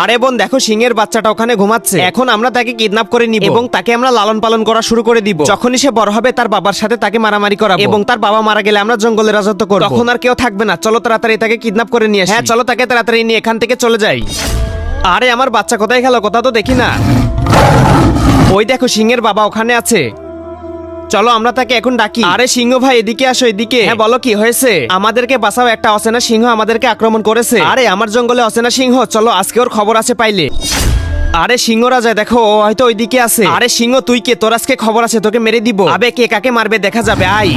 আরে বোন দেখো সিংহের বাচ্চাটা ওখানে ঘুমাচ্ছে। এখন আমরা তাকে কিডন্যাপ করে নিব। এবং তাকে আমরা লালন পালন করা শুরু করে দিব। যখনই সে বড় হবে তার বাবার সাথে তাকে মারামারি করাবো। এবং তার বাবা মারা গেলে আমরা জঙ্গলে রাজত্ব করব। তখন আর কেউ থাকবে না। চলো তাড়াতাড়ি তাকে কিডন্যাপ করে নিয়ে আসি। হ্যাঁ চলো তাকে তাড়াতাড়ি নিয়ে এখান থেকে চলে যাই। আরে আমার বাচ্চা কোথায় গেল? কোথাও তো দেখি না। ওই দেখো সিংহের বাবা ওখানে আছে। চলো আমরা তাকে এখন ডাকি। আরে সিংহ ভাই এদিকে আসো এদিকে। হ্যাঁ বলো কি হয়েছে? আমাদেরকে বাঁচাও একটা অচেনা সিংহ আমাদেরকে আক্রমণ করেছে। আরে আমার জঙ্গলে অচেনা সিংহ। চলো আজকে ওর খবর আছে পাইলে। আরে সিংহ রাজা দেখো ও হয়তো ওইদিকে আছে। আরে সিংহ তুই কে? তোর আজকে খবর আছে তোকে মেরে দিব। আবে কে কাকে মারবে দেখা যাবে আই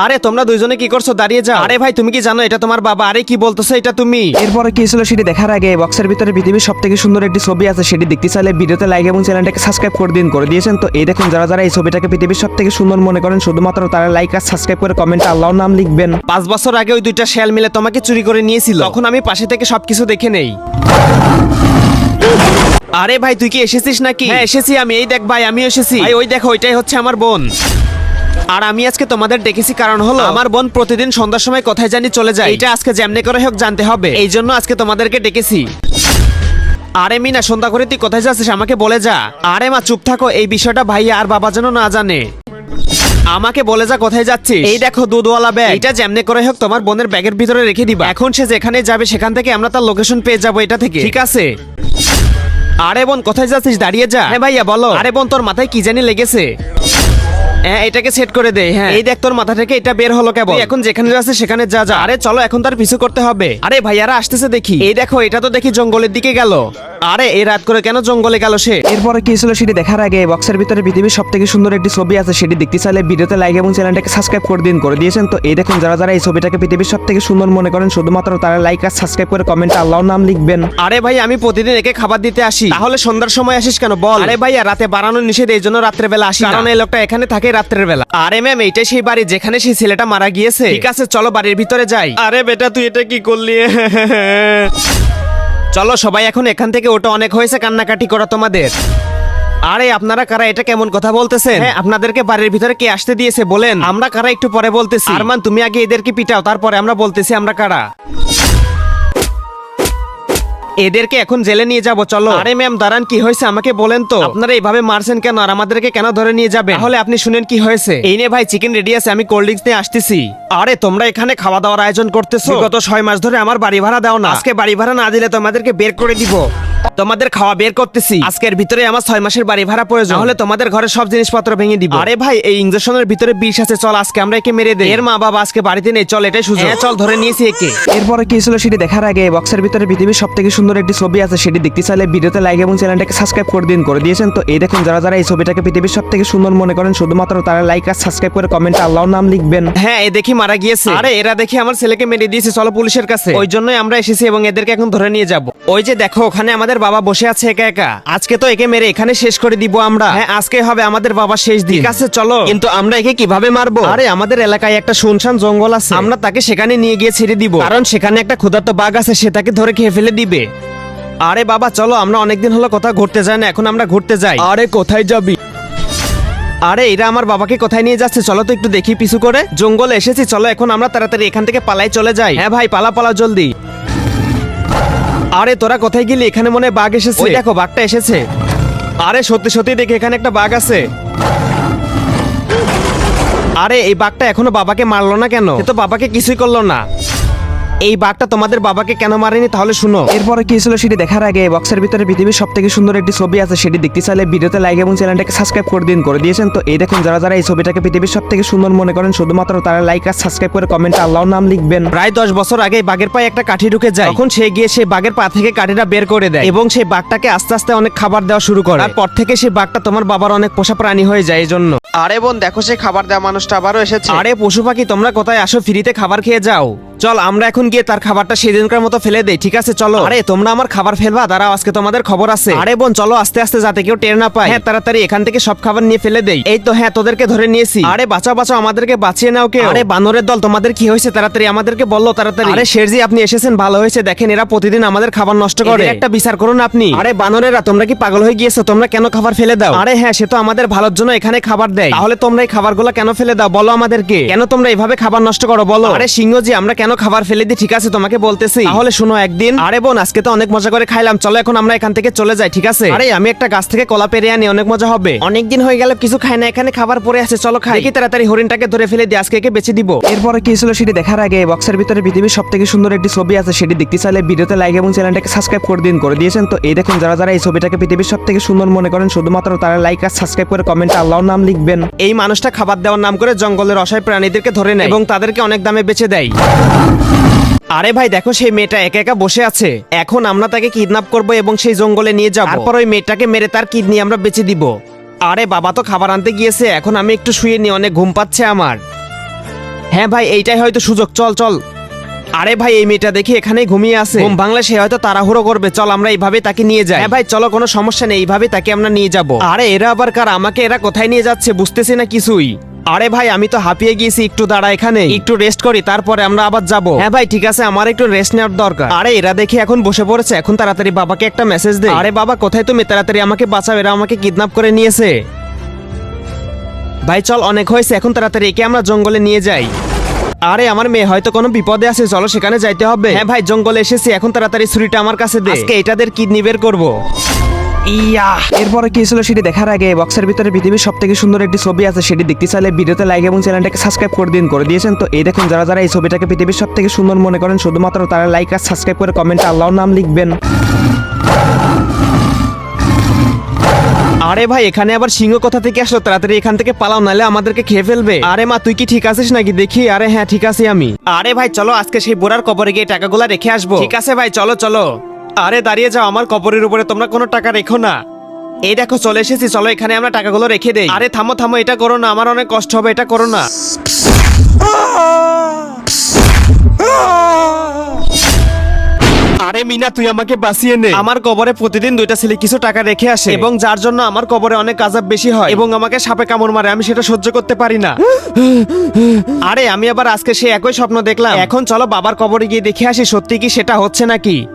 আরে তোমরা দুইজনে কি করছ? দাঁড়িয়ে যাও। আরে ভাই তুমি কি জানো এটা তোমার বাবা? আরে কি বলতেছো এটা তুমি? এরপরে কি ছিল সেটি দেখার আগে বক্সের ভিতরে পৃথিবীর সব থেকে সুন্দর একটি ছবি আছে সেটি দেখতে চাইলে ভিডিওতে লাইক এবং চ্যানেলটাকে সাবস্ক্রাইব করে দিন করে দিয়েছেন। তো এই দেখুন যারা যারা এই ছবিটাকে পৃথিবীর সব থেকে সুন্দর মনে করেন শুধুমাত্র তারা লাইক আর সাবস্ক্রাইব করে কমেন্টে আল্লাহর নাম লিখবেন। পাঁচ বছর আগে ওই দুইটা শেয়াল মিলে তোমাকে চুরি করে নিয়েছিল। তখন আমি পাশে থেকে সবকিছু দেখে নেই। আরে ভাই তুই কি এসেছিস নাকি? হ্যাঁ এসেছি আমি। এই দেখ ভাই আমি এসেছি। ভাই ওই দেখো ওইটাই হচ্ছে আমার বোন। আর আমি আজকে তোমাদের ডেকেছি কারণ হলো আমার বোন প্রতিদিন সন্ধ্যার সময় কোথায় জানি চলে যায়। এটা আজকে যেমনে করে হোক জানতে হবে। এই জন্য আজকে তোমাদেরকে ডেকেছি। আরে মিনা সন্ধ্যা করে তুই কোথায় যাচ্ছিস? আমাকে বলে যা। আরে মা চুপ থাকো এই বিষয়টা ভাই আর বাবা যেন না জানে। আমাকে বলে যা কোথায় যাচ্ছিস। এই দেখো দুধওয়ালা ব্যাগ এটা যেমনে করে হোক তোমার বোনের ব্যাগের ভিতরে রেখে দিবা। এখন সে যেখানে যাবে সেখান থেকে আমরা তার লোকেশন পেয়ে যাব এটা থেকে। ঠিক আছে। আরে বোন কোথায় যাচ্ছিস? দাঁড়িয়ে যা। হ্যাঁ ভাইয়া বলো। আরে বোন তোর মাথায় কি জানি লেগেছে? হ্যাঁ এটাকে সেট করে দে হ্যাঁ। এই দেখ তোর মাথা থেকে এটা বের হলো কেবল। এখন যেখানে যাচ্ছে সেখানে যা যা। আরে চলো এখন তার পিছু করতে হবে। আরে ভাইয়ারা আসতেছে দেখি। এই দেখো এটা তো দেখি জঙ্গলের দিকে গেল। আরে এই রাত করে কেন জঙ্গলে গেল সে? এরপরে কি ছিল সেটি দেখার আগে বক্সের ভিতরে পৃথিবীর সব থেকে সুন্দর একটি ছবি আছে সেটি দেখতে চাইলে ভিডিওতে লাইক এবং চ্যানেলটাকে সাবস্ক্রাইব করে দিন করে দিয়েছেন। তো এই দেখুন যারা যারা এই ছবিটাকে পৃথিবীর সব থেকে সুন্দর মনে করেন শুধুমাত্র তারা লাইক আর সাবস্ক্রাইব করে কমেন্টে আল্লাহর নাম লিখবেন। আরে ভাই আমি প্রতিদিন একে খাবার দিতে আসি। তাহলে সন্ধ্যার সময় আসিস কেন? বল। আরে ভাইয়া রাতে বাড়ানো নিষেধ এই জন্য রাত্রের বেলা আসি কারণ এই লোকটা এখানে থাকে রাত্রের বেলা। আরে ম্যাম এইটাই সেই বাড়ি যেখানে সেই ছেলেটা মারা গিয়েছে। ঠিক আছে চলো বাড়ির ভিতরে যাই। আরে বেটা তুই এটা কি করলি? চলো সবাই এখন এখান থেকে ওটা অনেক হয়েছে কান্নাকাটি করা তোমাদের। আরে আপনারা কারা? এটা কেমন কথা বলতেছেন? হ্যাঁ আপনাদেরকে বাড়ির ভিতরে কে আসতে দিয়েছে বলেন। আমরা কারা? একটু পরে বলতেছি। আরমান তুমি আগে এদেরকে পিটাও তারপরে আমরা বলতেছি আমরা কারা। এদেরকে এখন জেলে নিয়ে যাব চলো। আরে ম্যাম দাঁড়ান কি হয়েছে আমাকে বলেন তো? আপনারা এইভাবে মারছেন কেন? আর আমাদেরকে কেন ধরে নিয়ে যাবে তাহলে আপনি শুনেন কি হয়েছে। এই নে ভাই চিকেন রেডি আছে আমি কোল্ড ড্রিঙ্কস নিয়ে আসতেছি। আরে তোমরা এখানে খাওয়া দাওয়ার আয়োজন করতেছো? গত ছয় মাস ধরে আমার বাড়ি ভাড়া দাও না। আজকে বাড়ি ভাড়া না দিলে তোমাদেরকে বের করে দিব। তোমাদের খাওয়া বের করতেছি। আজকের ভিতরে আমার ছয় মাসের বাড়ি ভাড়া প্রয়োজন। হলে তোমাদের ঘরে সব জিনিসপত্র ভেঙে দিব। আরে ভাই এই ইঞ্জেকশনের ভিতরে বিষ আছে চল আজকে আমরা একে মেরে দেই। এর মা বাবা আজকে বাড়িতে নেই চল এটাই সুযোগ। হ্যাঁ, চল ধরে নিয়েছি একে। এরপরে কি ছিল সেটি দেখার আগে বক্সের ভিতরে পৃথিবীর সব থেকে সুন্দর একটি ছবি আছে সেটি দেখতে চাইলে ভিডিওতে লাইক এবং চ্যানেলটাকে সাবস্ক্রাইব করে দিন করে দিয়েছেন। তো এই দেখুন যারা যারা এই ছবিটাকে পৃথিবীর সব থেকে সুন্দর মনে করেন শুধুমাত্র তারা লাইক আর সাবস্ক্রাইব করে কমেন্টে আল্লাহর নাম লিখবেন। হ্যাঁ এ দেখি মারা গিয়েছে। আরে এরা দেখি আমার ছেলেকে মেরে দিয়েছে চলো পুলিশের কাছে। ওই জন্যই আমরা এসেছি এবং এদেরকে এখন ধরে নিয়ে যাব। ওই যে দেখো ওখানে আমাদের বাবা বসে আছে একা একা। আজকে তো একে মেরে এখানে শেষ করে দিব আমরা। হ্যাঁ আজকে হবে আমাদের বাবা শেষ দিন। ঠিক আছে চলো। কিন্তু আমরা একে কীভাবে মারবো? আরে আমাদের এলাকায় একটা শুনশান জঙ্গল আছে। আমরা তাকে সেখানে নিয়ে গিয়ে ছেড়ে দিব। কারণ সেখানে একটা ক্ষুধার্ত বাঘ আছে সে তাকে ধরে খেয়ে ফেলে দিবে। আরে বাবা চলো আমরা অনেকদিন হলো কোথাও ঘুরতে যাই না এখন আমরা ঘুরতে যাই। আরে কোথায় যাবি? আরে এরা আমার বাবাকে কোথায় নিয়ে যাচ্ছে? চলো তো একটু দেখি পিছু করে। জঙ্গলে এসেছি চলো এখন আমরা তাড়াতাড়ি এখান থেকে পালাই চলে যাই। হ্যাঁ ভাই পালা পালা জলদি। আরে তোরা কোথায় গেলি? এখানে মনে হয় বাঘ এসেছে। ওই দেখো বাঘটা এসেছে। আরে সত্যি সত্যি দেখে এখানে একটা বাঘ আছে। আরে এই বাঘটা এখনও বাবাকে মারলো না কেন? তো বাবাকে কিছুই করল না। এই বাঘটা তোমাদের বাবাকে কেন মারেনি তাহলে শুনো। এরপরে কি ছিল সেটি দেখার আগে বক্সের ভিতরে পৃথিবীর সব থেকে সুন্দর একটি ছবি আছে সেটি দেখতে চাইলে ভিডিওতে লাইক এবং চ্যানেলটাকে সাবস্ক্রাইব করে দিন করে দিয়েছেন। তো এই দেখুন যারা যারা এই ছবিটাকে পৃথিবীর সব থেকে সুন্দর মনে করেন শুধুমাত্র তারা লাইক আর সাবস্ক্রাইব করে কমেন্টে আল্লাহর নাম লিখবেন। প্রায় দশ বছর আগে বাঘের পায়ে একটা কাঠি ঢুকে যায়। তখন সে গিয়ে সেই বাঘের পা থেকে কাঠিটা বের করে দেয়। এবং সেই বাঘটাকে আস্তে আস্তে অনেক খাবার দেওয়া শুরু করে। তারপর থেকে সেই বাঘটা তোমার বাবার অনেক পোষা প্রাণী হয়ে যায় এই জন্য আরে বোন দেখো সেই খাবার দেওয়া মানুষটা আবারও এসেছে। আরে পশু পাখি তোমরা কোথায় আসো? ফ্রিতে খাবার খেয়ে যাও। চল আমরা এখন গিয়ে তার খাবারটা সেদিনকার মতো ফেলে দেই ঠিক আছে? চলো। আরে তোমরা আমার খাবার ফেলবা দাঁড়াও আজকে তোমাদের খবর আছে। আরে বোন চলো আস্তে আস্তে যাতে কেউ টের না পায়। হ্যাঁ তাড়াতাড়ি এখান থেকে সব খাবার নিয়ে ফেলে দেই। এই তো হ্যাঁ তোদেরকে ধরে নিয়েছি। আরে বাঁচাও বাঁচাও আমাদেরকে বাঁচিয়ে নাও কেউ। আরে বানরের দল তোমাদের কি হয়েছে? তাড়াতাড়ি আমাদেরকে বলল তাড়াতাড়ি। আরে শেরজি আপনি এসেছেন ভালো হয়েছে দেখেন এরা প্রতিদিন আমাদের খাবার নষ্ট করে। একটা বিচার করুন আপনি। আরে বানরেরা তোমরা কি পাগল হয়ে গিয়েছো? তোমরা কেন খাবার ফেলে দাও? আরে হ্যাঁ সে তো আমাদের ভালোর জন্য এখানে খাবার দেয়। তাহলে তোমরা এই খাবারগুলো কেন ফেলে দাও? বলো আমাদেরকে। কেন তোমরা এইভাবে খাবার নষ্ট করো বলো। আরে সিংহজি আমরা কেন খাবার ফেলে দিই ঠিক আছে, তোমাকে বলতেছি। তাহলে শোনো একদিন। আরে বোন, আজকে তো অনেক মজা করে খাইলাম। চলো এখন আমরা এখান থেকে চলে যাই, ঠিক আছে? আরে, আমি একটা গাছ থেকে কলা পেরে আনি, অনেক মজা হবে। অনেকদিন হয়ে গেল, কিছু খাই না, এখানে খাবার পরে আছে, চলো খাই। দেখি তাড়াতাড়ি হরিণটাকে ধরে ফেলে দিয়ে আজকে বেঁচে দিব। এরপরে কি ছিল সেটি দেখার আগে বক্সের ভিতরে পৃথিবীর সব থেকে সুন্দর একটি ছবি আছে, সেটি দেখতে চাইলে ভিডিওতে লাইক এবং চ্যানেলটাকে সাবস্ক্রাইব করে দিন, করে দিয়েছেন। তো এই দেখুন, যারা যারা এই ছবিটাকে পৃথিবীর সব থেকে সুন্দর মনে করেন, শুধুমাত্র তারা লাইক আর সাবস্ক্রাইব করে কমেন্টে আল্লাহর নাম লিখবেন। এই মানুষটা খাবার দেওয়ার নাম করে জঙ্গলের অসহায় প্রাণীদেরকে ধরে নেয় এবং তাদেরকে অনেক দামে বেচে দেয়। আরে ভাই, দেখো সেই মেয়েটা একা একা বসে আছে। এখন আমরা তাকে কিডন্যাপ করব এবং সেই জঙ্গলে নিয়ে যাব। তারপর ওই মেয়েটাকে মেরে তার কিডনি আমরা বেচে দিব। আরে বাবা, তো খাবার আনতে গিয়েছে, এখন আমি একটু শুয়ে নি অনেক ঘুম পাচ্ছে আমার। হ্যাঁ ভাই, এইটাই হয়তো সুযোগ, চল চল। আরে ভাই, এই মেয়েটা দেখি এখানেই ঘুমিয়ে আছে। ঘুম সে হয়তো তাড়াহুড়ো করবে। চল, আমরা এইভাবে তাকে নিয়ে যাই। হ্যাঁ ভাই, চলো, কোনো সমস্যা নেই এইভাবে তাকে আমরা নিয়ে যাব। আরে এরা আবার কার? আমাকে এরা কোথায় নিয়ে যাচ্ছে? বুঝতেছি না কিছুই। আরে ভাই, আমি তো হাঁপিয়ে গিয়েছি, একটু দাঁড়া এখানে। একটু রেস্ট করি, তারপরে আমরা আবার যাব। হ্যাঁ ভাই, ঠিক আছে, আমার একটু রেস্ট নেওয়ার দরকার। আরে, এরা দেখি এখন বসে পড়েছে, এখন তাড়াতাড়ি বাবাকে একটা মেসেজ দে। আরে বাবা, কোথায় তুমি? তাড়াতাড়ি আমাকে বাঁচাও, এরা আমাকে কিডন্যাপ করে নিয়েছে। ভাই, চল, অনেক হয়েছে, এখন তাড়াতাড়ি একে আমরা জঙ্গলে নিয়ে যাই। আরে, আমার মেয়ে, হয়তো কোনো বিপদে আছে, চলো সেখানে যাইতে হবে। হ্যাঁ ভাই, জঙ্গলে এসেছি, এখন তাড়াতাড়ি ছুরিটা আমার কাছে দে। আজকে এটাদের কিডনি বের করব। ইয়া। এরপরে কি ছিল সেটি দেখার আগে বক্সের ভিতরে পৃথিবীর সব থেকে সুন্দর একটি ছবি আছে সেটি দেখতে চাইলে ভিডিওতে লাইক এবং চ্যানেলটাকে সাবস্ক্রাইব করে দিন করে দিয়েছেন। তো এই দেখুন যারা যারা এই ছবিটাকে পৃথিবীর সব থেকে সুন্দর মনে করেন শুধুমাত্র তারা লাইক আর সাবস্ক্রাইব করে কমেন্টে আল্লাহর নাম লিখবেন। আরে ভাই এখানে আবার সিংহ কোথা থেকে আসলো? তাড়াতাড়ি এখান থেকে পালাও নালে আমাদেরকে খেয়ে ফেলবে। আরে মা তুই কি ঠিক আছিস নাকি? দেখি আরে হ্যাঁ ঠিক আছি আমি। আরে ভাই চলো আজকে সেই বোরার কবরে গিয়ে টাকাগুলো রেখে আসব। ঠিক আছে ভাই চলো চলো। আরে দাঁড়িয়ে যাও আমার কবরের উপরে তোমরা কোনো টাকা রেখো না। এই দেখো চলে এসেছি চলো এখানে আমরা টাকাগুলো রেখে দেই। আরে থামো থামো এটা করো না আমার অনেক কষ্ট হবে এটা করো না। আরে মিনা তুই আমাকে বাঁচিয়ে নে। আমার কবরে প্রতিদিন দুইটা ছেলে কিছু টাকা রেখে আসে। এবং যার জন্য আমার কবরে অনেক আজাব বেশি হয়। এবং আমাকে সাপে কামড় মারে আমি সেটা সহ্য করতে পারি না। আরে আমি আবার আজকে সে একই স্বপ্ন দেখলাম। এখন চলো বাবার কবরে গিয়ে দেখে আসি সত্যি কি সেটা হচ্ছে নাকি?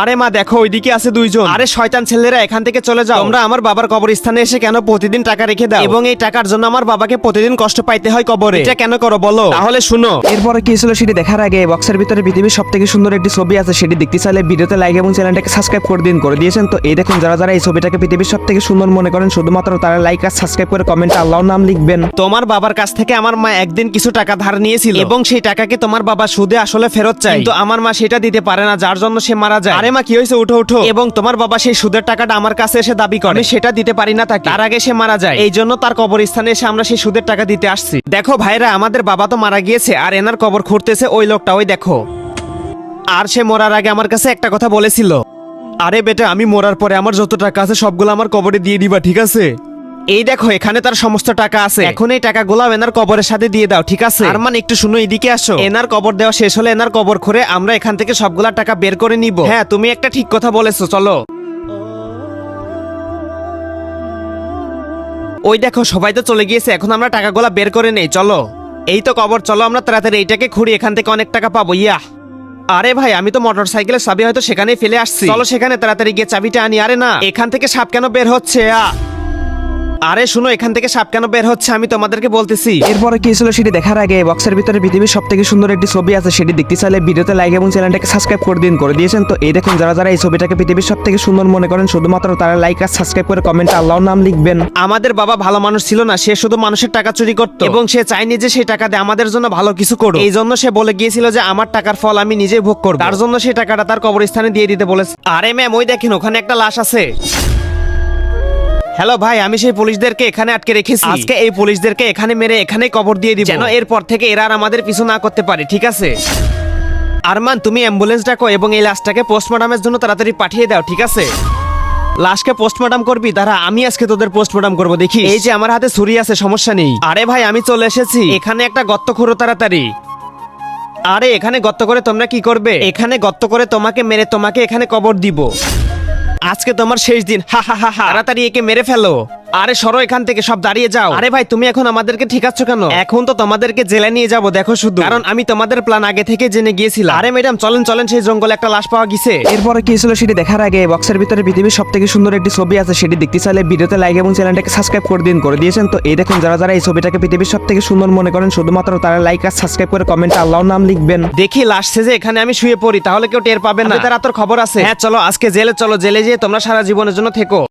আরে মা দেখো ওইদিকে আছে দুইজন। আরে শয়তান ছেলেরা এখান থেকে চলে যাও। তোমরা আমার বাবার কবরস্থানে এসে কেন প্রতিদিন টাকা রেখে দাও? এবং এই টাকার জন্য আমার বাবাকে প্রতিদিন কষ্ট পাইতে হয় কবরে। এটা কেন করো বলো? তাহলে শুনো। এরপরে কি ছিল সেটি দেখার আগে বক্সের ভিতরে পৃথিবীর সব থেকে সুন্দর একটি ছবি আছে সেটি দেখতে চাইলে ভিডিওতে লাইক এবং চ্যানেলটাকে সাবস্ক্রাইব করে দিন করে দিয়েছেন। তো এই দেখুন যারা যারা এই ছবিটাকে পৃথিবীর সব থেকে সুন্দর মনে করেন শুধুমাত্র তারা লাইক আর সাবস্ক্রাইব করে কমেন্টে আল্লাহর নাম লিখবেন। তোমার বাবার কাছ থেকে আমার মা একদিন কিছু টাকা ধার নিয়েছিল। এবং সেই টাকাকে তোমার বাবা সুদে আসলে ফেরত চায়। কিন্তু আমার মা সেটা দিতে পারে না যার জন্য সে মারা যায়। আরে মা কি হয়েছে? উঠো উঠো। এবং তোমার বাবা সেই সুদের টাকাটা আমার কাছে এসে দাবি করে। আমি সেটা দিতে পারি না তাকে। তার আগে সে মারা যায়। এই জন্য তার কবরস্থানে এসে আমরা সেই সুদের টাকা দিতে আসছি। দেখো ভাইরা আমাদের বাবা তো মারা গিয়েছে আর এনার কবর খুঁড়তেছে ওই লোকটা ওই দেখো। আর সে মরার আগে আমার কাছে একটা কথা বলেছিল। আরে বেটা আমি মরার পরে আমার যত টাকা আছে সবগুলো আমার কবরে দিয়ে দিবা ঠিক আছে? এই দেখো, এখানে তার সমস্ত টাকা আছে। এখন এই টাকা টাকাগুলো এনার কবরের সাথে দিয়ে দাও, ঠিক আছে? আর মানে একটু শুনো, এদিকে আসো। এনার কবর দেওয়া শেষ হলে এনার কবর খুঁড়ে আমরা এখান থেকে সবগুলা টাকা বের করে নিব। হ্যাঁ তুমি একটা ঠিক কথা বলেছ, চলো। ওই দেখো, সবাই তো চলে গিয়েছে, এখন আমরা টাকাগুলা বের করে নেই, চলো। এই তো কবর, চলো, আমরা তাড়াতাড়ি এইটাকে খুঁড়ি, এখান থেকে অনেক টাকা পাবো, ইয়া। আরে ভাই, আমি তো মোটর সাইকেলের চাবি হয়তো সেখানেই ফেলে আসছি। চলো সেখানে তাড়াতাড়ি গিয়ে চাবিটা আনি, আরে না, এখান থেকে সাপ কেন বের হচ্ছে, আ? আরে শুনো এখান থেকে সাপ কেন বের হচ্ছে? আমি তোমাদেরকে বলতেছি। এরপরে কি ছিল সেটি দেখার আগে বক্সের ভিতরে পৃথিবীর সব থেকে সুন্দর একটি ছবি আছে সেটি দেখতে চাইলে ভিডিওতে লাইক এবং চ্যানেলটাকে সাবস্ক্রাইব করে দিন করে দিয়েছেন। তো এই দেখুন যারা যারা এই ছবিটাকে পৃথিবীর সব থেকে সুন্দর মনে করেন শুধুমাত্র তারা লাইক আর সাবস্ক্রাইব করে কমেন্টে আল্লাহর নাম লিখবেন। আমাদের বাবা ভালো মানুষ ছিল না সে শুধু মানুষের টাকা চুরি করত। এবং সে চায়নি যে সেই টাকা দিয়ে আমাদের জন্য ভালো কিছু করো এই জন্য সে বলে গিয়েছিল যে আমার টাকার ফল আমি নিজে ভোগ করব। তার জন্য সেই টাকাটা তার কবরস্থানে দিয়ে দিতে বলেছে। আরে ম্যাম ওই দেখেন ওখানে একটা লাশ আছে। হ্যালো ভাই আমি সেই পুলিশদেরকে এখানে আটকে রেখেছি। আজকে এই পুলিশদেরকে এখানে মেরে এখানে কবর দিয়ে দিব। যেন এরপর থেকে এরা আর আমাদের পিছু না করতে পারে ঠিক আছে? আরমান তুমি অ্যাম্বুলেন্স ডাকো এবং এই লাশটাকে পোস্টমর্টমের জন্য তাড়াতাড়ি পাঠিয়ে দাও ঠিক আছে? লাশকে পোস্টমর্টম করবি? দাঁড়া আমি আজকে তোদের পোস্টমর্টম করব দেখি। এই যে আমার হাতে ছুরি আছে সমস্যা নেই। আরে ভাই আমি চলে এসেছি। এখানে একটা গর্ত খুঁড়ো তাড়াতাড়ি। আরে এখানে গর্ত করে তোমরা কি করবে? এখানে গর্ত করে তোমাকে মেরে তোমাকে এখানে কবর দিব। আজকে তোমার শেষ দিন। হা হা হা হা। তাড়াতাড়ি একে মেরে ফেলো। আরে সরো এখান থেকে সব দাঁড়িয়ে যাও। আরে ভাই তুমি এখন আমাদেরকে ঠিক আছো কেন? এখন তো তোমাদেরকে জেলে নিয়ে যাব দেখো শুধু। কারণ আমি তোমাদের প্ল্যান আগে থেকে জেনে গিয়েছিলাম। আরে ম্যাডাম চলেন চলেন সেই জঙ্গলে একটা লাশ পাওয়া গেছে। এরপরে কি ছিল সেটি দেখার আগে বক্সের ভিতরে পৃথিবীর সব থেকে সুন্দর একটি ছবি আছে সেটি দেখতে চাইলে ভিডিওতে লাইক এবং চ্যানেলটাকে সাবস্ক্রাইব করে দিন করে দিয়েছেন। তো এই দেখুন যারা যারা এই ছবিটাকে পৃথিবীর সব থেকে সুন্দর মনে করেন শুধুমাত্র তারা লাইক আর সাবস্ক্রাইব করে কমেন্টে আল্লাহর নাম লিখবেন। দেখি লাশ সেজে এখানে আমি শুয়ে পড়ি তাহলে কেউ টের পাবে না। তারা তোর খবর আছে। হ্যাঁ চলো আজকে জেলে চলো জেলে যেয়ে তোমরা সারা জীবনের জন্য থেকো।